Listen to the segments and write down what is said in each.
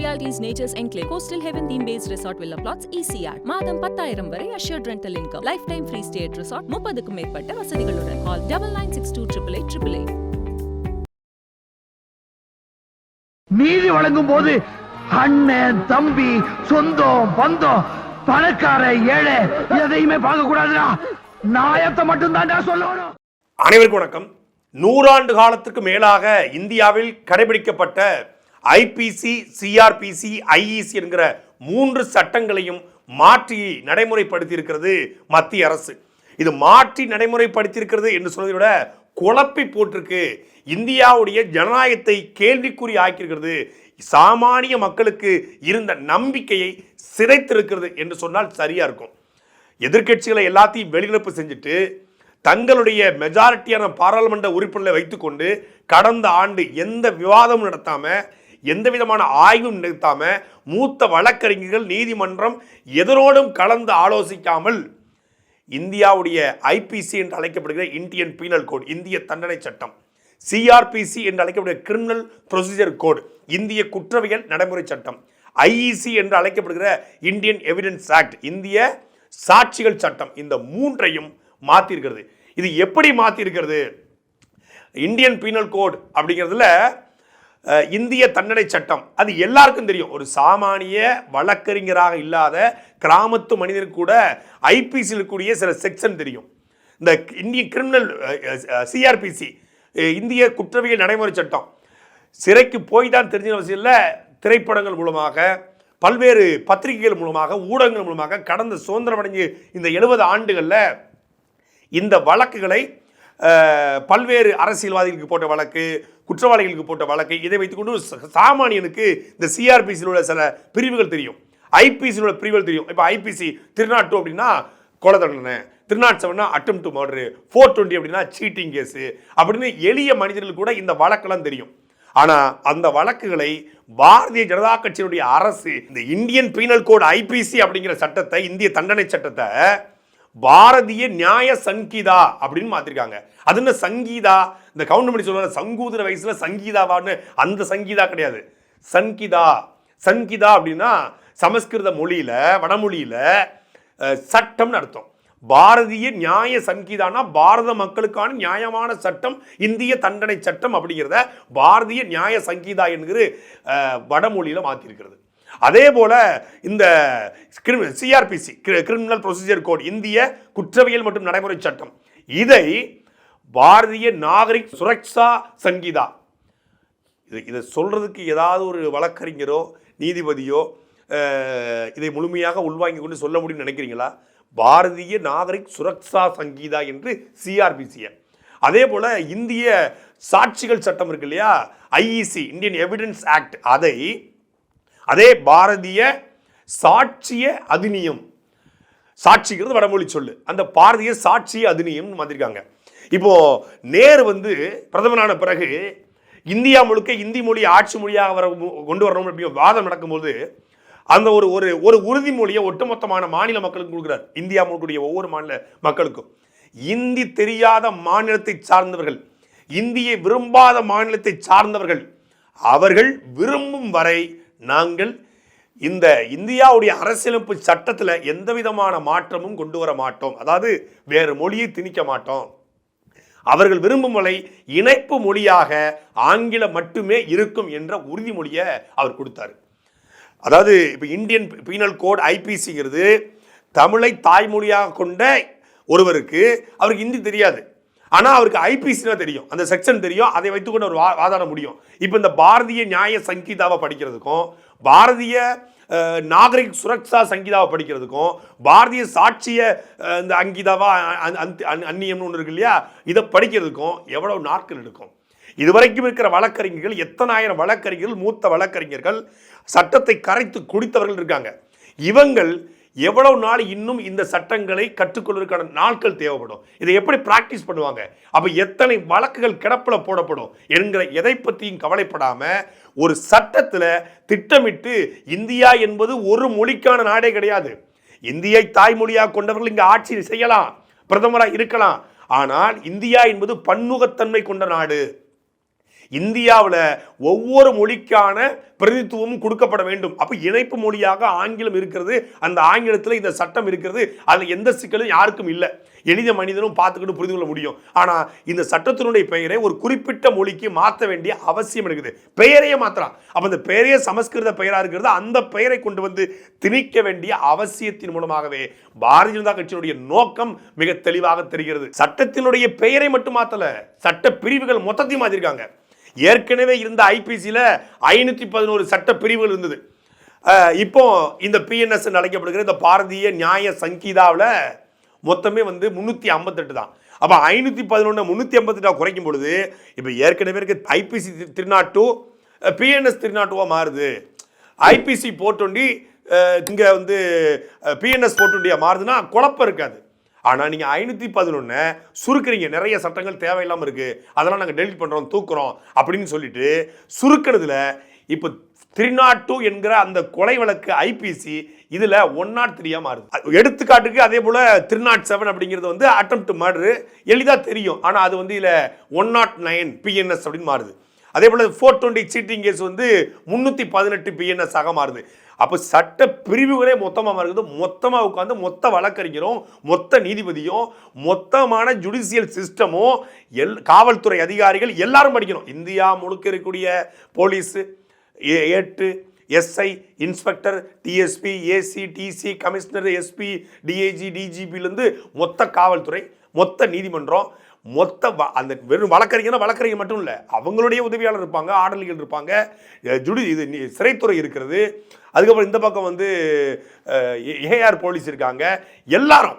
Realities Nature's Enclave, Coastal Heaven theme based resort villa plots, ECR. மாதம் பத்தாயிரம் வரை assured rental income. Lifetime free stay at resort, முப்பதுக்கும் மேற்பட்ட வசதிகளுடன். Call double nine six two triple eight triple eight. நீதி வழங்கும் போது அண்ணன் தம்பி சொந்தம் பந்தம் பணக்கார ஏழை எதையுமே பார்க்க கூடாதுடா நாயத்தை மட்டும் தான்டா சொல்லணும் அனைவருக்கும் வணக்கம் நூறாண்டு காலத்துக்கு மேலாக இந்தியாவில் கடைபிடிக்கப்பட்ட ஐபிசி சிஆர்பிசி ஐஇசி என்கிற மூன்று சட்டங்களையும் மாற்றி நடைமுறைப்படுத்தி இருக்கிறது மத்திய அரசு. இது மாற்றி நடைமுறைப்படுத்தியிருக்கிறது என்று சொல்வதை விட குழப்பி போட்டிருக்கு. இந்தியாவுடைய ஜனநாயகத்தை கேள்விக்குறி ஆக்கியிருக்கிறது. சாமானிய மக்களுக்கு இருந்த நம்பிக்கையை சிதைத்திருக்கிறது என்று சொன்னால் சரியா இருக்கும். எதிர்க்கட்சிகளை எல்லாத்தையும் வெளிநடப்பு செஞ்சுட்டு தங்களுடைய மெஜாரிட்டியான பாராளுமன்ற உறுப்பினர்களை வைத்துக்கொண்டு கடந்த ஆண்டு எந்த விவாதமும் நடத்தாமல் எந்த விதமான ஆய்வும் நிறுத்தாமல் மூத்த வழக்கறிஞர்கள் நீதிமன்றம் எதனோடும் கலந்து ஆலோசிக்காமல் இந்தியாவுடைய ஐபிசி என்று அழைக்கப்படுகிற இந்தியன் பீனல் கோட் இந்திய தண்டனை சட்டம் சிஆர்பிசி என்று அழைக்கப்படுகிற கிரிமினல் ப்ரொசீஜர் கோட் இந்திய குற்றவியல் நடைமுறை சட்டம் ஐஇசி என்று அழைக்கப்படுகிற இந்தியன் எவிடன்ஸ் ஆக்ட் இந்திய சாட்சிகள் சட்டம் இந்த மூன்றையும் மாற்றிருக்கிறது இது எப்படி மாற்றிருக்கிறது இந்தியன் பீனல் கோட் அப்படிங்கிறதுல இந்திய தண்டனை சட்டம். அது எல்லாருக்கும் தெரியும். ஒரு சாமானிய வழக்கறிஞராக இல்லாத கிராமத்து மனிதனுக்கு கூட ஐபிசியில் இருக்கக்கூடிய சில செக்ஷன் தெரியும். இந்த இந்திய கிரிமினல் சிஆர்பிசி இந்திய குற்றவியல் நடைமுறை சட்டம். சிறைக்கு போய் தான் தெரிஞ்ச அவசியம் இல்லை. திரைப்படங்கள் மூலமாக பல்வேறு பத்திரிகைகள் மூலமாக ஊடகங்கள் மூலமாக கடந்த சுதந்திரம் அடைஞ்சு இந்த எழுபது ஆண்டுகளில் இந்த வழக்குகளை பல்வேறு அரசியல்வாதிகளுக்கு போட்ட வழக்கு குற்றவாளிகளுக்கு போட்ட வழக்கு இதை வைத்துக்கொண்டு சாமானியனுக்கு இந்த சிஆர்பிசியில் உள்ள சில பிரிவுகள் தெரியும். ஐபிசியில் உள்ள பிரிவுகள் தெரியும். இப்போ ஐபிசி திருநாட்டு அப்படின்னா கொலை தண்டனை திருநாட் செவன்னா attempt to murder four twenty அப்படின்னா சீட்டிங் கேஸு அப்படின்னு எளிய மனிதர்கள் கூட இந்த வழக்கெல்லாம் தெரியும். ஆனால் அந்த வழக்குகளை பாரதிய ஜனதா கட்சியினுடைய அரசு இந்த இந்தியன் பீனல் கோட் ஐபிசி அப்படிங்கிற சட்டத்தை இந்திய தண்டனை சட்டத்தை பாரதிய நியாய சங்கீதா அப்படின்னு மாத்திருக்காங்க. அது என்ன சங்கீதா? இந்த கவுண்ட் பண்ணி சொல்லுவாங்க சங்கூதிர வயசுல சங்கீதாவான்னு. அந்த சங்கீதா கிடையாது. சங்கீதா. சங்கீதா அப்படின்னா சமஸ்கிருத மொழியில வடமொழியில சட்டம்னு அர்த்தம். பாரதிய நியாய சங்கீதானா? பாரத மக்களுக்கான நியாயமான சட்டம் இந்திய தண்டனை சட்டம் அப்படிங்கிறத பாரதிய நியாய சங்கீதா என்கிற வடமொழியில் வடமொழியில மாத்திருக்கிறது. அதே போல இந்த சிஆர்பிசி கிரிமினல் ப்ரொசீஜர் கோட் இந்திய குற்றவியல் மற்றும் நடைமுறை சட்டம். இதை பாரதிய நாகரிக் சுரக்ஷா சங்கீதா இது இதை சொல்றதுக்கு ஏதாவது ஒரு வழக்கறிஞரோ நீதிபதியோ இதை முழுமையாக உள்வாங்கி கொண்டு சொல்ல முடியும்னு நினைக்கிறீங்களா? பாரதிய நாகரிக் சுரக்ஷா சங்கீதா என்று சிஆர்பிசியை அதே போல இந்திய சாட்சிகள் சட்டம் இருக்கு இல்லையா? ஐஇசி இந்தியன் எவிடன்ஸ் ஆக்ட் அதை அதே பாரதிய சாட்சிய அதினியம். சாட்சிங்கிறது வடமொழி சொல்லு. அந்த பாரதிய சாட்சிய அதினியம் வந்திருக்காங்க. இப்போ நேரு வந்து பிரதமரான பிறகு இந்தியா முழுக்க இந்தி மொழி ஆட்சி மொழியாக வர கொண்டு வரணும் அப்படிங்கிற வாதம் நடக்கும்போது அந்த ஒரு ஒரு ஒரு உறுதிமொழியை ஒட்டுமொத்தமான மாநில மக்களுக்கு கொடுக்குறார். இந்தியா முழுக்கூடிய ஒவ்வொரு மாநில மக்களுக்கும். இந்தி தெரியாத மாநிலத்தை சார்ந்தவர்கள் இந்தியை விரும்பாத மாநிலத்தை சார்ந்தவர்கள் அவர்கள் விரும்பும் வரை நாங்கள் இந்த இந்தியாவுடைய அரசியலமைப்பு சட்டத்தில் எந்த விதமான மாற்றமும் கொண்டு வர மாட்டோம். அதாவது வேறு மொழியை திணிக்க மாட்டோம். அவர்கள் விரும்பும் மொழி இணைப்பு மொழியாக ஆங்கிலம் மட்டுமே இருக்கும் என்ற உறுதிமொழியை அவர் கொடுத்தாரு. அதாவது இப்போ இந்தியன் பீனல் கோட் ஐபிசிங்கிறது தமிழை தாய்மொழியாக கொண்ட ஒருவருக்கு அவருக்கு ஹிந்தி தெரியாது. ஆனால் அவருக்கு ஐபிசினா தெரியும். அந்த செக்ஷன் தெரியும். அதை வைத்துக்கொண்டு ஒரு வா வாதாட முடியும். இப்போ இந்த பாரதிய நியாய சங்கீதாவை படிக்கிறதுக்கும் பாரதிய நாகரிக் சுரக்ஷா சங்கீதாவை படிக்கிறதுக்கும் பாரதிய சாட்சிய இந்த அங்கீதாவா அந்நியம்னு ஒன்று இருக்கு இல்லையா? இதை படிக்கிறதுக்கும் எவ்வளவு நாட்கள் எடுக்கும்? இதுவரைக்கும் இருக்கிற வழக்கறிஞர்கள் எத்தனாயிரம் வழக்கறிஞர்கள் மூத்த வழக்கறிஞர்கள் சட்டத்தை கரைத்து குடித்தவர்கள் இருக்காங்க. இவங்கள் எவ்வளவு நாள் இன்னும் இந்த சட்டங்களை கற்றுக்கொள்வதற்கான நாட்கள் தேவைப்படும். இதை எப்படி ப்ராக்டிஸ் பண்ணுவாங்க? அப்போ எத்தனை வழக்குகள் கிடப்பில் போடப்படும் என்கிற எதை பற்றியும் கவலைப்படாமல் ஒரு சட்டத்தில் திட்டமிட்டு இந்தியா என்பது ஒரு மொழிக்கான நாடே கிடையாது. இந்தியை தாய்மொழியாக கொண்டவர்கள் இங்கே ஆட்சி செய்யலாம் பிரதமராக இருக்கலாம். ஆனால் இந்தியா என்பது பன்முகத்தன்மை கொண்ட நாடு. இந்தியாவில் ஒவ்வொரு மொழிக்கான பிரதித்துவமும் கொடுக்கப்பட வேண்டும். அப்போ இணைப்பு மொழியாக ஆங்கிலம் இருக்கிறது அந்த ஆங்கிலத்தில் இந்த சட்டம் இருக்கிறது அதில் எந்த சிக்கலும் யாருக்கும் இல்லை. எளித மனிதனும் பார்த்துக்கிட்டு புரிந்து கொள்ள முடியும். ஆனால் இந்த சட்டத்தினுடைய பெயரை ஒரு குறிப்பிட்ட மொழிக்கு மாற்ற வேண்டிய அவசியம் இருக்குது. பெயரையே மாற்றலாம் அப்போ இந்த பெயரே சமஸ்கிருத பெயராக இருக்கிறது அந்த பெயரை கொண்டு வந்து திணிக்க வேண்டிய அவசியத்தின் மூலமாகவே பாரதிய ஜனதா கட்சியினுடைய நோக்கம் மிக தெளிவாக தெரிகிறது. சட்டத்தினுடைய பெயரை மட்டும் மாத்தல சட்ட பிரிவுகள் மொத்தத்தையும் மாற்றிருக்காங்க ஏற்கனவே இருந்த ஐபிசியில் ஐநூற்றி பதினோரு சட்ட பிரிவுகள் இருந்தது இப்போ இந்த பிஎன்எஸ் அழைக்கப்படுகிற இந்த பாரதிய நியாய சங்கீதாவில் மொத்தமே வந்து முந்நூற்றி ஐம்பத்தெட்டு தான். அப்போ ஐநூற்றி பதினொன்று முந்நூற்றி ஐம்பத்தெட்டாக குறைக்கும் பொழுது இப்போ ஏற்கனவே இருக்க ஐபிசி திருநாட்டு பிஎன்எஸ் திருநாட்டுவாக மாறுது. ஐபிசி போட்டொண்டி இங்கே வந்து பிஎன்எஸ் போட்டொண்டியாக மாறுதுன்னா குழப்பம் இருக்காது. ஆனால் நீங்கள் ஐநூற்றி பதினொன்று சுருக்குறீங்க. நிறைய சட்டங்கள் தேவையில்லாமல் இருக்குது அதெல்லாம் நாங்கள் டெலிட் பண்ணுறோம் தூக்குறோம் அப்படின்னு சொல்லிட்டு சுருக்கிறதுல இப்போ த்ரி நாட் டூ என்கிற அந்த கொலை வழக்கு ஐபிசி இதில் ஒன் நாட் த்ரீயாக மாறுது. எடுத்துக்காட்டுக்கு அதே போல் திருநாட் செவன் அப்படிங்கிறது வந்து அட்டம்ப்ட் மர்டரு எளிதாக தெரியும். ஆனால் அது வந்து இதில் ஒன் நாட் நைன் பிஎன்எஸ் அப்படின்னு மாறுது. அதே போல் ஃபோர் டுவெண்ட்டி சீட்டிங் கேஸ் வந்து முந்நூற்றி பதினெட்டு பிஎன்எஸ் ஆக மாறுது. அப்போ சட்ட பிரிவுகளே மொத்தமாக இருக்குது. மொத்தமாக உட்காந்து மொத்த வழக்கறிஞரும் மொத்த நீதிபதியும் மொத்தமான ஜுடிஷியல் சிஸ்டமும் எல் காவல்துறை அதிகாரிகள் எல்லாரும் படிக்கணும். இந்தியா முழுக்க இருக்கக்கூடிய போலீஸு ஏ- ஏட்டு SI inspector DSP AC DC commissioner SP DIG டிஜிபிலேருந்து மொத்த காவல்துறை மொத்த நீதிமன்றம் மொத்த வ- அந்த வெறும் வழக்கறிஞர்னா வழக்கறிஞர் மட்டும் இல்லை அவங்களுடைய உதவியாளர் இருப்பாங்க ஆடலிகள் இருப்பாங்க ஜுடி இது சிறைத்துறை இருக்கிறது. அதுக்கப்புறம் இந்த பக்கம் வந்து ஏஆர் போலீஸ் இருக்காங்க. எல்லாரும்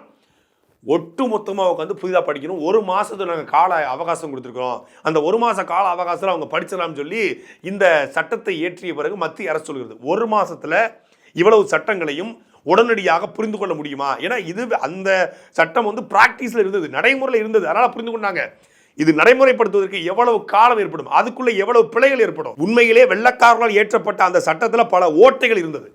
ஒட்டு மொத்தமாக உட்காந்து புதிதாக படிக்கணும். ஒரு மாதத்துக்கு நாங்கள் கால அவகாசம் கொடுத்துருக்கோம் அந்த ஒரு மாத கால அவகாசத்தில் அவங்க படிச்சிடலாம்னு சொல்லி இந்த சட்டத்தை இயற்றிய பிறகு மத்திய அரசு சொல்கிறது. ஒரு மாதத்தில் இவ்வளவு சட்டங்களையும் உடனடியாக புரிந்து கொள்ள முடியுமா? ஏன்னா இது அந்த சட்டம் வந்து ப்ராக்டிஸில் இருந்தது நடைமுறையில் இருந்தது. அதனால் புரிந்து கொண்டாங்க. இது நடைமுறைப்படுத்துவதற்கு எவ்வளவு காலம் ஏற்படும்? அதுக்குள்ள எவ்வளவு பிழைகள் ஏற்படும்? உண்மையிலே வெள்ளக்காரர்களால் ஏற்றப்பட்ட அந்த சட்டத்தில் பல ஓட்டைகள் இருந்தது.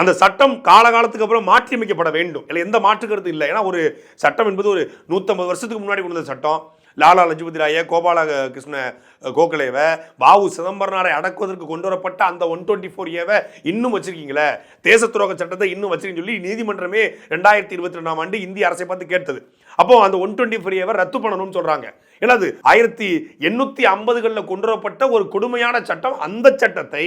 அந்த சட்டம் காலகாலத்துக்கு அப்புறம் மாற்றியமைக்கப்பட வேண்டும். இல்லை எந்த மாற்றுக்கிறது இல்லை. ஏன்னா ஒரு சட்டம் என்பது ஒரு நூற்றம்பது வருஷத்துக்கு முன்னாடி கொண்டு வந்த சட்டம். லாலா லஜபதி ராய கோபால கிருஷ்ண கோகலேவை வாவு சிதம்பரனாரை அடக்குவதற்கு கொண்டு வரப்பட்ட அந்த ஒன் டுவெண்ட்டி ஃபோர் ஏவை இன்னும் வச்சிருக்கீங்களே? தேச துரோக சட்டத்தை இன்னும் வச்சிருக்கீங்கன்னு சொல்லி நீதிமன்றமே ரெண்டாயிரத்தி இருபத்தி ரெண்டாம் ஆண்டு இந்திய அரசை பார்த்து கேட்டது. அப்போ அந்த ஒன் டுவெண்ட்டி ஃபோர் ஏவை ரத்து பண்ணணும்னு சொல்கிறாங்க ஏன்னா அது ஆயிரத்தி எண்ணூத்தி ஐம்பதுகளில் கொண்டு வரப்பட்ட ஒரு கொடுமையான சட்டம் அந்த சட்டத்தை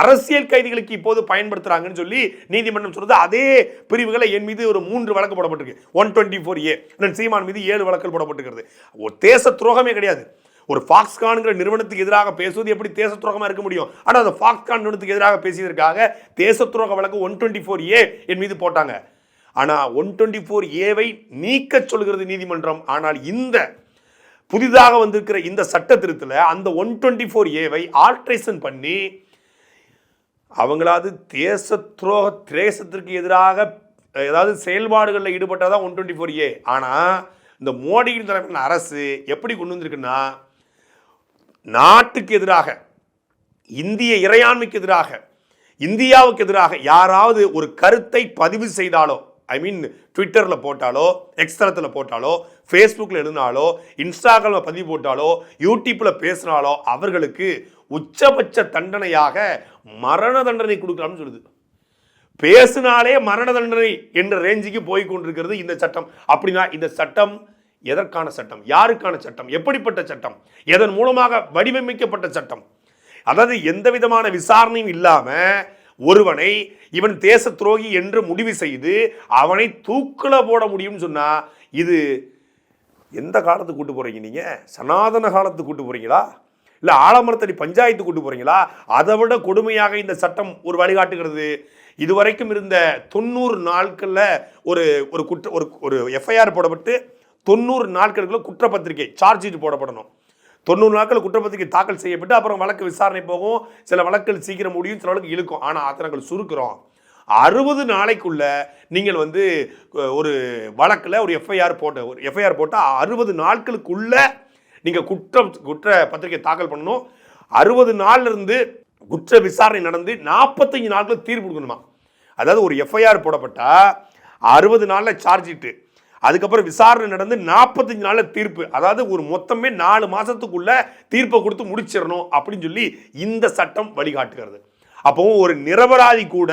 அரசியல் கைதிகளுக்கு இப்போது பயன்படுத்துறாங்கன்னு சொல்லி நீதிமன்றம் சொல்றது. அதே பிரிவுகளை என் மீது ஒரு மூன்று வழக்கு போடப்பட்டிருக்கு. One twenty four A Seeman மீது ஏழு வழக்குகள் போடப்பட்டிருக்கிறது. ஒரு தேச துரோகமே கிடையாது. ஒரு ஃபாக்ஸ்கான்கிற நிறுவனத்துக்கு எதிராக பேசுவது எப்படி தேச துரோகமாக இருக்க முடியும்? ஆனால் அந்த ஃபாக்ஸ்கான் நிறுவனத்துக்கு எதிராக பேசியதற்காக தேச துரோக வழக்கு ஒன் டுவெண்ட்டி ஃபோர் ஏ என் மீது போட்டாங்க. ஆனால் ஒன் டுவெண்ட்டி ஃபோர் ஏவை நீக்க சொல்கிறது நீதிமன்றம். ஆனால் இந்த புதிதாக வந்திருக்கிற இந்த சட்ட திருத்தில் அந்த ஒன் டுவெண்ட்டி ஃபோர் ஏவை ஆல்ட்ரேஷன் பண்ணி அவங்களாவது தேச துரோக தேசத்திற்கு எதிராக ஏதாவது செயல்பாடுகளில் ஈடுபட்டாதான் ஒன் டுவெண்ட்டி ஃபோர் ஏ ஆனால் இந்த மோடியின் தலைமையிலான அரசு எப்படி கொண்டு வந்திருக்குன்னா நாட்டுக்கு எதிராக இந்திய இறையாண்மைக்கு எதிராக இந்தியாவுக்கு எதிராக யாராவது ஒரு கருத்தை பதிவு செய்தாலோ ஐ மீன் ட்விட்டரில் போட்டாலோ எக்ஸ்தலத்தில் போட்டாலோ ஃபேஸ்புக்கில் எழுதினாலோ இன்ஸ்டாகிராமில் பதிவு போட்டாலோ யூடியூப்பில் பேசினாலோ அவர்களுக்கு உச்சபட்ச தண்டனையாக மரண தண்டனை கொடுக்கலாம்னு சொல்லுது. பேசினாலே மரண தண்டனை என்ற ரேஞ்சுக்கு போய் கொண்டிருக்கிறது இந்த சட்டம். அப்படின்னா இந்த சட்டம் எதற்கான சட்டம்? யாருக்கான சட்டம்? எப்படிப்பட்ட சட்டம்? எதன் மூலமாக வடிவமைக்கப்பட்ட சட்டம்? அதாவது எந்த விதமான விசாரணையும் இல்லாமல் ஒருவனை இவன் தேச துரோகி என்று முடிவு செய்து அவனை தூக்கில் போட முடியும்னு சொன்னால் இது எந்த காலத்துக்கு கூட்டு போகிறீங்க நீங்கள் சனாதன காலத்துக்கு கூட்டு போகிறீங்களா இல்லை ஆலமரத்தடி பஞ்சாயத்து கூட்டு போகிறீங்களா அதை விட கொடுமையாக இந்த சட்டம் ஒரு வழிகாட்டுகிறது இதுவரைக்கும் இருந்த தொண்ணூறு நாட்களில் ஒரு ஒரு குற்ற ஒரு ஒரு எஃப்ஐஆர் போடப்பட்டு தொண்ணூறு நாட்களுக்குள்ள குற்றப்பத்திரிகை சார்ஜ் ஷீட் போடப்படணும். தொண்ணூறு நாட்கள் குற்றப்பத்திரிகை தாக்கல் செய்யப்பட்டு அப்புறம் வழக்கு விசாரணை போகும். சில வழக்குகள் சீக்கிரம் முடியும் சில வழக்கு இழுக்கும். ஆனால் அதை நாங்கள் சுருக்கிறோம். அறுபது நாளைக்குள்ள நீங்கள் வந்து ஒரு வழக்கில் ஒரு எஃப்ஐஆர் போட்ட ஒரு எஃப்ஐஆர் போட்டால் அறுபது நாட்களுக்குள்ள நீங்கள் குற்றம் குற்ற பத்திரிகை தாக்கல் பண்ணணும். அறுபது நாள்லேருந்து குற்ற விசாரணை நடந்து நாற்பத்தஞ்சு நாட்கள் தீர்ப்பு கொடுக்கணுமா? அதாவது ஒரு எஃப்ஐஆர் போடப்பட்டால் அறுபது நாளில் சார்ஜ் ஷீட்டு அதுக்கப்புறம் விசாரணை நடந்து நாற்பத்தஞ்சு நாளில் தீர்ப்பு. அதாவது ஒரு மொத்தமே நாலு மாதத்துக்குள்ள தீர்ப்பை கொடுத்து முடிச்சிடணும் அப்படின்னு சொல்லி இந்த சட்டம் வழிகாட்டுகிறது. அப்போ ஒரு நிரபராதி கூட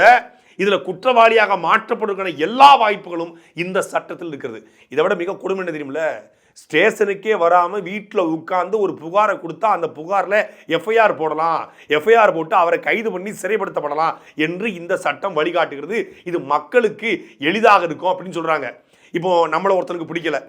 இதில் குற்றவாளியாக மாற்றப்படுவதற்கான எல்லா வாய்ப்புகளும் இந்த சட்டத்தில் இருக்கிறது. இதை விட மிக கொடுமை என்ன தெரியுமில்ல? ஸ்டேஷனுக்கே வராமல் வீட்டில் உட்கார்ந்து ஒரு புகாரை கொடுத்தா அந்த புகாரில் எஃப்ஐஆர் போடலாம். எஃப்ஐஆர் போட்டு அவரை கைது பண்ணி சிறைப்படுத்தப்படலாம் என்று இந்த சட்டம் வழிகாட்டுகிறது. இது மக்களுக்கு எளிதாக இருக்கும் அப்படின்னு சொல்கிறாங்க இப்போது நம்மளை ஒருத்தனுக்கு பிடிக்கல.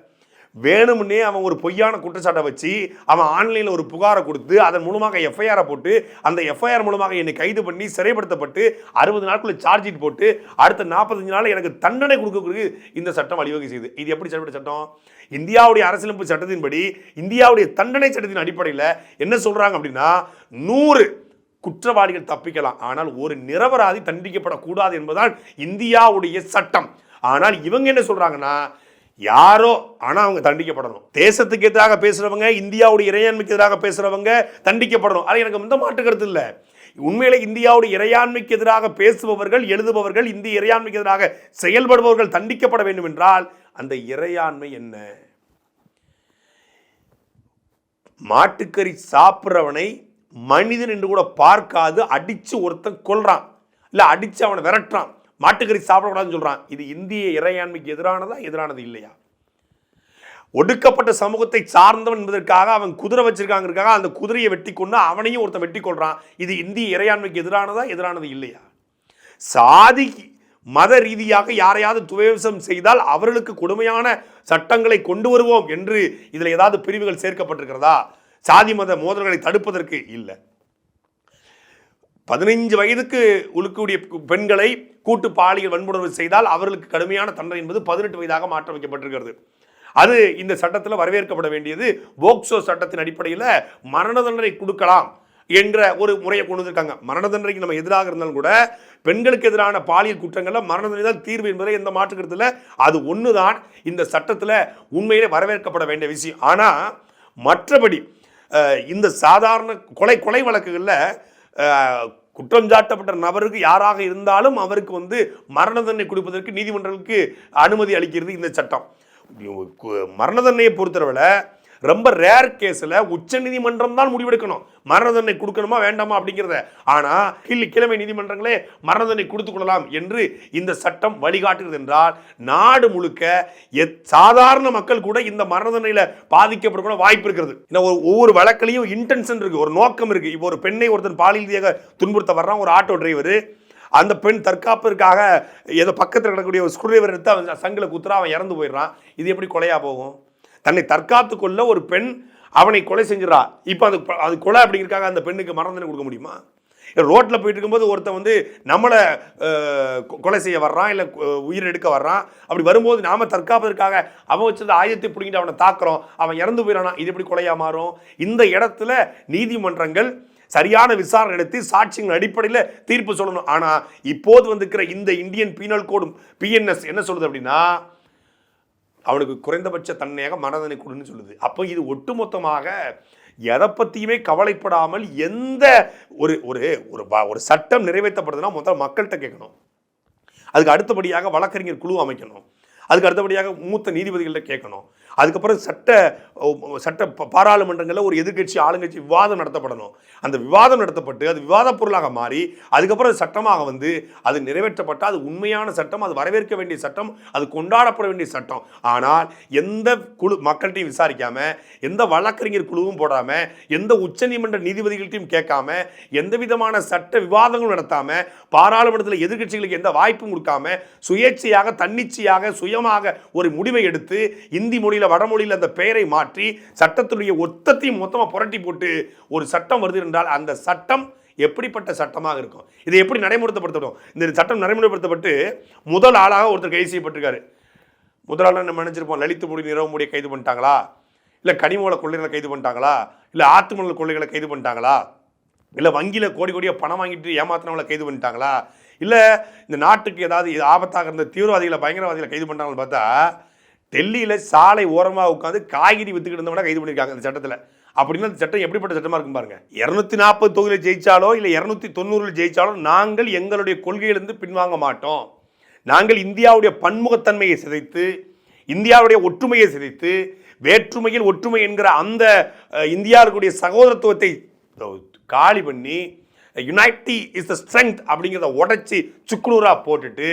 வேணும்னே அவன் ஒரு பொய்யான குற்றச்சாட்டை வச்சு அவன் ஆன்லைனில் ஒரு புகாரை கொடுத்து அதன் மூலமாக எஃப்ஐஆரை போட்டு அந்த எஃப்ஐஆர் மூலமாக என்னை கைது பண்ணி சிறைப்படுத்தப்பட்டு அறுபது நாட்களுள்ள சார்ஜ் ஷீட் போட்டு அடுத்த நாற்பத்தஞ்சு நாள் எனக்கு தண்டனை கொடுக்கக்கூடிய இந்த சட்டம் வழிவகை செய்யுது இது எப்படி சட்டப்பட்ட சட்டம்? இந்தியாவுடைய அரசியலமைப்பு சட்டத்தின்படி இந்தியாவுடைய தண்டனை சட்டத்தின் அடிப்படையில் என்ன சொல்கிறாங்க அப்படின்னா நூறு குற்றவாளிகள் தப்பிக்கலாம். ஆனால் ஒரு நிரபராதி தண்டிக்கப்படக்கூடாது என்பதுதான் இந்தியாவுடைய சட்டம். ஆனால் இவங்க என்ன சொல்கிறாங்கன்னா யாரோ ஆனால் அவங்க தண்டிக்கப்படணும். தேசத்துக்கு எதிராக பேசுகிறவங்க இந்தியாவுடைய இறையாண்மைக்கு எதிராக பேசுகிறவங்க தண்டிக்கப்படணும். அது எனக்கு எந்த மாற்று கருத்து இல்லை. உண்மையிலே இந்தியாவுடைய இறையாண்மைக்கு எதிராக பேசுபவர்கள் எழுதுபவர்கள் இந்திய இறையாண்மைக்கு எதிராக செயல்படுபவர்கள் தண்டிக்கப்பட வேண்டும் என்றால் அந்த இறையாண்மை என்ன? மாட்டுக்கறி சாப்பிட்றவனை மனிதன் என்று கூட பார்க்காது அடித்து ஒருத்தன் கொள்றான் இல்லை அடித்து அவனை விரட்டுறான். மாட்டுக்கறி சாப்பிடக்கூடாதுன்னு சொல்கிறான் இது இந்திய இறையாண்மைக்கு எதிரானதா எதிரானது இல்லையா? ஒடுக்கப்பட்ட சமூகத்தை சார்ந்தவன் என்பதற்காக அவன் குதிரை வச்சிருக்காங்கிறதுக்காக அந்த குதிரையை வெட்டி கொண்டு அவனையும் ஒருத்தன் வெட்டி கொள்கிறான் இது இந்திய இறையாண்மைக்கு எதிரானதா எதிரானது இல்லையா? சாதி மத ரீதியாக யாரையாவது துவேசம் செய்தால் அவர்களுக்கு கொடுமையான சட்டங்களை கொண்டு வருவோம் என்று இதில் ஏதாவது பிரிவுகள் சேர்க்கப்பட்டிருக்கிறதா? சாதி மத மோதல்களை தடுப்பதற்கு இல்லை. பதினைஞ்சு வயதுக்கு உழுக்கக்கூடிய பெண்களை கூட்டு பாலியல் வன்புணர்வு செய்தால் அவர்களுக்கு கடுமையான தண்டனை என்பது பதினெட்டு வயதாக மாற்ற வைக்கப்பட்டிருக்கிறது. அது இந்த சட்டத்தில் வரவேற்கப்பட வேண்டியது. போக்சோ சட்டத்தின் அடிப்படையில் மரண தண்டனை கொடுக்கலாம் என்ற ஒரு முறையை கொண்டு வந்திருக்காங்க. மரண தண்டனைக்கு நம்ம எதிராக இருந்தாலும் கூட பெண்களுக்கு எதிரான பாலியல் குற்றங்களில் மரண தண்டனை தான் தீர்வு என்பதை எந்த மாற்றுக்கிறதுல அது ஒன்று தான் இந்த சட்டத்தில் உண்மையிலே வரவேற்கப்பட வேண்டிய விஷயம். ஆனால் மற்றபடி இந்த சாதாரண கொலை கொலை வழக்குகளில் குற்றம் சாட்டப்பட்ட நபருக்கு யாராக இருந்தாலும் அவருக்கு வந்து மரண தண்டனை கொடுப்பதற்கு நீதிமன்றங்களுக்கு அனுமதி அளிக்கிறது இந்த சட்டம். மரண தண்டனையை பொறுத்தளவில் ரொம்ப ரேர் கேஸில் உச்ச நீதிமன்றம் தான் முடிவெடுக்கணும். மரண தண்டனை கொடுக்கணுமா வேண்டாமா அப்படிங்கிறத. ஆனால் கீழ் கிழமை நீதிமன்றங்களே மரண தண்டனை கொடுத்து கொள்ளலாம் என்று இந்த சட்டம் வழிகாட்டுகிறது என்றால் நாடு முழுக்க எத் சாதாரண மக்கள் கூட இந்த மரண தண்டனையில் பாதிக்கப்படக்கூட வாய்ப்பு இருக்கிறது. ஏன்னா ஒவ்வொரு வழக்கிலையும் இன்டென்ஷன் இருக்குது ஒரு நோக்கம் இருக்குது இப்போ ஒரு பெண்ணை ஒருத்தன் பாலியல் ரீதியாக துன்புறுத்த வர்றான் ஒரு ஆட்டோ டிரைவர் அந்த பெண் தற்காப்பிற்காக ஏதோ பக்கத்தில் கிடக்கக்கூடிய ஒரு ஸ்க்ரூடிரைவர் எடுத்து அவன் சங்கில குத்துறா அவன் இறந்து போயிடுறான். இது எப்படி கொலையா போகும்? தன்னை தற்காத்து கொள்ள ஒரு பெண் அவனை கொலை செஞ்சிடறா. இப்போ அது அது கொலை அப்படிங்கிறக்காக அந்த பெண்ணுக்கு மரண தண்டனை கொடுக்க முடியுமா? ரோட்டில் போயிட்டு இருக்கும்போது ஒருத்தன் வந்து நம்மளை கொ- கொலை செய்ய வர்றான் இல்லை உயிர் எடுக்க வர்றான் அப்படி வரும்போது நாம தற்காப்பதற்காக அவன் வச்சது ஆயத்தை பிடிங்கிட்டு அவனை தாக்குறோம். அவன் இறந்து போயிடானா இது எப்படி கொலையாக மாறும்? இந்த இடத்துல நீதிமன்றங்கள் சரியான விசாரணை நடத்தி சாட்சியின் அடிப்படையில் தீர்ப்பு சொல்லணும். ஆனால் இப்போது வந்திருக்கிற இந்த இந்தியன் பீனல் கோடும் பிஎன்எஸ் என்ன சொல்லுது அப்படின்னா அவனுக்கு குறைந்தபட்ச தன்மையாக மனதனை கொடுன்னு சொல்லுது. அப்போ இது ஒட்டுமொத்தமாக எதை பற்றியுமே கவலைப்படாமல் எந்த ஒரு ஒரு ஒரு ஒரு சட்டம் நிறைவேற்றப்படுதுன்னா முதல்ல மக்கள்கிட்ட கேட்கணும். அதுக்கு அடுத்தபடியாக வழக்கறிஞர் குழு அமைக்கணும். அதுக்கு அடுத்தபடியாக மூத்த நீதிபதிகள்கிட்ட கேட்கணும். அதுக்கப்புறம் சட்ட சட்ட பாராளுமன்றங்களில் ஒரு எதிர்க்கட்சி ஆளுங்கட்சி விவாதம் நடத்தப்படணும். அந்த விவாதம் நடத்தப்பட்டு அது விவாத பொருளாக மாறி அதுக்கப்புறம் சட்டமாக வந்து அது நிறைவேற்றப்பட்டால் அது உண்மையான சட்டம் அது வரவேற்க வேண்டிய சட்டம் அது கொண்டாடப்பட வேண்டிய சட்டம். ஆனால் எந்த குழு மக்கள்கிட்டையும் விசாரிக்காம எந்த வழக்கறிஞர் குழுவும் போடாமல் எந்த உச்சநீதிமன்ற நீதிபதிகள்ட்டையும் கேட்காம எந்த விதமான சட்ட விவாதங்களும் நடத்தாமல் பாராளுமன்றத்தில் எதிர்கட்சிகளுக்கு எந்த வாய்ப்பும் கொடுக்காம சுயேட்சையாக தன்னிச்சையாக சுயமாக ஒரு முடிவை எடுத்து இந்தி மொழியில் வடமொழியில் அந்த பெயரை மாற்றி சட்டத்துடைய ஒத்தத்தையும் மொத்தமாக புரட்டி போட்டு ஒரு சட்டம் வருது என்றால் அந்த சட்டம் எப்படிப்பட்ட சட்டமாக இருக்கும்? இதை எப்படி நடைமுறைப்படுத்தப்படும்? இந்த சட்டம் நடைமுறைப்படுத்தப்பட்டு முதல் ஆளாக ஒருத்தர் கைது செய்யப்பட்டிருக்காரு. முதலாளர் நம்ம நினைச்சிருப்போம் லலித் மொழி நிரவ மொழியை கைது பண்ணிட்டாங்களா? இல்லை கனிமூல கொள்ளைகளை கைது பண்ணிட்டாங்களா? இல்லை ஆத்துமணல் கொள்ளைகளை கைது பண்ணிட்டாங்களா? இல்லை வங்கியில் கோடி கோடியாக பணம் வாங்கிட்டு ஏமாத்தினவங்களை கைது பண்ணிட்டாங்களா? இல்லை இந்த நாட்டுக்கு ஏதாவது ஆபத்தாக இருந்த தீவிரவாதிகளை பயங்கரவாதிகளை கைது பண்ணிட்டாங்கன்னு பார்த்தா டெல்லியில் சாலை ஓரமாக உட்காந்து காய்கறி வித்துக்கிட்டு இருந்தவங்க கைது பண்ணியிருக்காங்க அந்த சட்டத்தில். அப்படின்னா அந்த சட்டம் எப்படிப்பட்ட சட்டமாக இருக்கும் பாருங்க. இரநூத்தி நாற்பது தொகுதியில் ஜெயிச்சாலோ இல்லை இரநூத்தி தொண்ணூறில் ஜெயிச்சாலோ நாங்கள் எங்களுடைய கொள்கையிலிருந்து பின்வாங்க மாட்டோம். நாங்கள் இந்தியாவுடைய பன்முகத்தன்மையை சிதைத்து இந்தியாவுடைய ஒற்றுமையை சிதைத்து வேற்றுமையில் ஒற்றுமை என்கிற அந்த இந்தியாவுக்குடைய சகோதரத்துவத்தை காலி பண்ணி யுனைட்டி இஸ் த ஸ்ட்ரென்த் அப்படிங்கிறத உடச்சி சுக்குநூறா போட்டுட்டு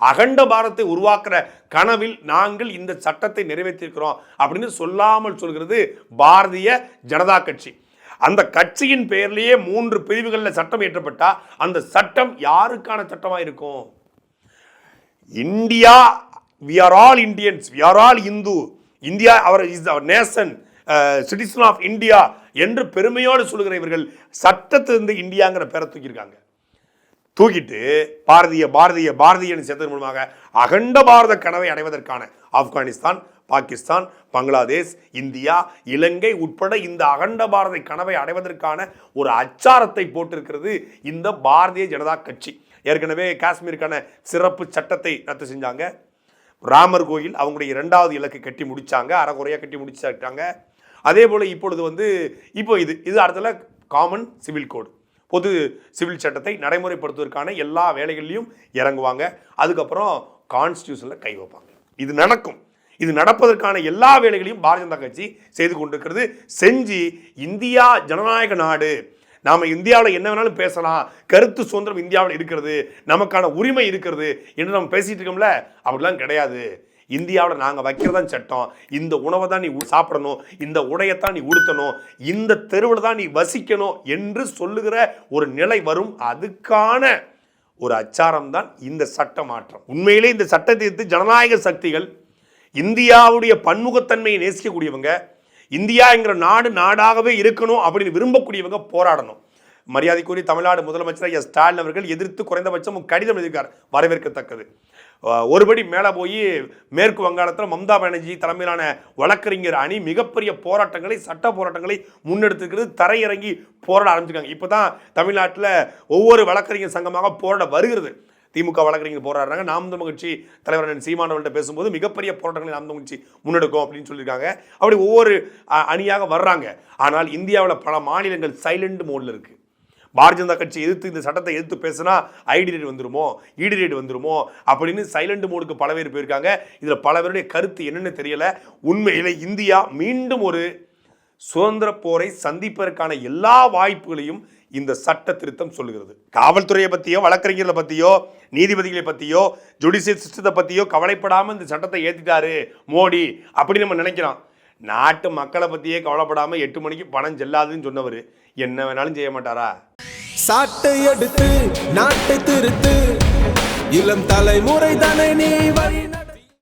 அகண்ட பாரத்தை உருவாக்குற கனவில் நாங்கள் இந்த சட்டத்தை நிறைவேற்றிருக்கிறோம் அப்படின்னு சொல்லாமல் சொல்கிறது பாரதிய ஜனதா கட்சி. அந்த கட்சியின் பெயர்லேயே மூன்று பிரிவுகளில் சட்டம் இயற்றப்பட்டா அந்த சட்டம் யாருக்கான சட்டமாக இருக்கும்? India we are all Indians we are all Hindu India our is our nation citizen of India என்று பெருமையோடு சொல்லுகிற இவர்கள் சட்டத்திலிருந்து இந்தியாங்கிற பேரை தூக்கியிருக்காங்க. தூக்கிட்டு பாரதிய பாரதிய பாரதியன்னு சேர்த்ததன் மூலமாக அகண்ட பாரத கனவை அடைவதற்கான ஆப்கானிஸ்தான் பாகிஸ்தான் பங்களாதேஷ் இந்தியா இலங்கை உட்பட இந்த அகண்ட பாரத கனவை அடைவதற்கான ஒரு அச்சாரத்தை போட்டிருக்கிறது இந்த பாரதிய ஜனதா கட்சி. ஏற்கனவே காஷ்மீருக்கான சிறப்பு சட்டத்தை ரத்து செஞ்சாங்க. ராமர் கோயில் அவங்களுடைய இரண்டாவது இலக்கு கட்டி முடித்தாங்க அறகுறையாக கட்டி முடிச்சாட்டாங்க அதே போல் இப்பொழுது வந்து இப்போ இது இது அடுத்தல காமன் சிவில் கோடு பொது சிவில் சட்டத்தை நடைமுறைப்படுத்துவதற்கான எல்லா வேலைகள்லையும் இறங்குவாங்க. அதுக்கப்புறம் கான்ஸ்டியூஷனில் கை வைப்பாங்க. இது நடக்கும். இது நடப்பதற்கான எல்லா வேலைகளையும் பாரதிய ஜனதா கட்சி செய்து கொண்டிருக்கிறது. செஞ்சு இந்தியா ஜனநாயக நாடு. நாம் இந்தியாவில் என்ன வேணாலும் பேசலாம். கருத்து சுதந்திரம் இந்தியாவில் இருக்கிறது. நமக்கான உரிமை இருக்கிறது. என்று நம்ம பேசிகிட்டு இருக்கோம்ல? அப்படிலாம் கிடையாது. இந்தியாவில் நாங்கள் வைக்கிறதான் சட்டம். இந்த உணவை தான் நீ சாப்பிடணும். இந்த உடையத்தான் நீ உடுத்தணும். இந்த தெருவில் தான் நீ வசிக்கணும் என்று சொல்லுகிற ஒரு நிலை வரும். அதுக்கான ஒரு அச்சாரம் தான் இந்த சட்ட மாற்றம். உண்மையிலே இந்த சட்டத்தை ஜனநாயக சக்திகள் இந்தியாவுடைய பன்முகத்தன்மையை நேசிக்கக்கூடியவங்க இந்தியா என்கிற நாடு நாடாகவே இருக்கணும் அப்படின்னு விரும்பக்கூடியவங்க போராடணும். மரியாதைக்குரிய தமிழ்நாடு முதலமைச்சர் எஸ் ஸ்டாலின் அவர்கள் எதிர்த்து குறைந்தபட்சம் கடிதம் எழுதியிருக்கார். வரவேற்கத்தக்கது. ஒருபடி மேலே போய் மேற்கு வங்காளத்தில் மம்தா பானர்ஜி தலைமையிலான வழக்கறிஞர் அணி மிகப்பெரிய போராட்டங்களை சட்ட போராட்டங்களை முன்னெடுத்துக்கிறது தரையிறங்கி போராட ஆரம்பிச்சிருக்காங்க. இப்போ தான் தமிழ்நாட்டில் ஒவ்வொரு வழக்கறிஞர் சங்கமாக போராட வருகிறது. திமுக வழக்கறிஞர் போராடுறாங்க. நாம் தமிழ் கட்சி தலைவர் சீமானவர்கள்ட்ட பேசும்போது மிகப்பெரிய போராட்டங்களை நாம் தமிழ் கட்சி முன்னெடுக்கும் அப்படின்னு சொல்லியிருக்காங்க. அப்படி ஒவ்வொரு அணியாக வர்றாங்க. ஆனால் இந்தியாவில் பல மாநிலங்கள் சைலண்ட் மோடில் இருக்குது பாரதிய ஜனதா கட்சி எதிர்த்து இந்த சட்டத்தை எதிர்த்து பேசினா ஐடி ரேட் வந்துருமோ? இடி ரேட் வந்துருமோ? அப்படின்னு சைலண்ட் மோடுக்கு பல பேர் போயிருக்காங்க. இதில் பல பேருடைய கருத்து என்னன்னு தெரியல. உண்மையில் இந்தியா மீண்டும் ஒரு சுதந்திர போரை சந்திப்பதற்கான எல்லா வாய்ப்புகளையும் இந்த சட்ட திருத்தம் சொல்லுகிறது. காவல்துறையை பற்றியோ வழக்கறிஞர்களை பற்றியோ நீதிபதிகளை பற்றியோ ஜுடிஷியல் சிஸ்டத்தை பற்றியோ கவலைப்படாமல் இந்த சட்டத்தை ஏற்றிட்டாரு மோடி அப்படின்னு நம்ம நினைக்கிறோம். நாட்டு மக்களை பற்றியே கவலைப்படாமல் எட்டு மணிக்கு பணம் செல்லாதுன்னு சொன்னவர். என்ன வேணாலும் செய்ய மாட்டாரா? சாட்டை எடுத்து நாட்டை திருத்து. இளம் தலைமுறை தானே நீ வழி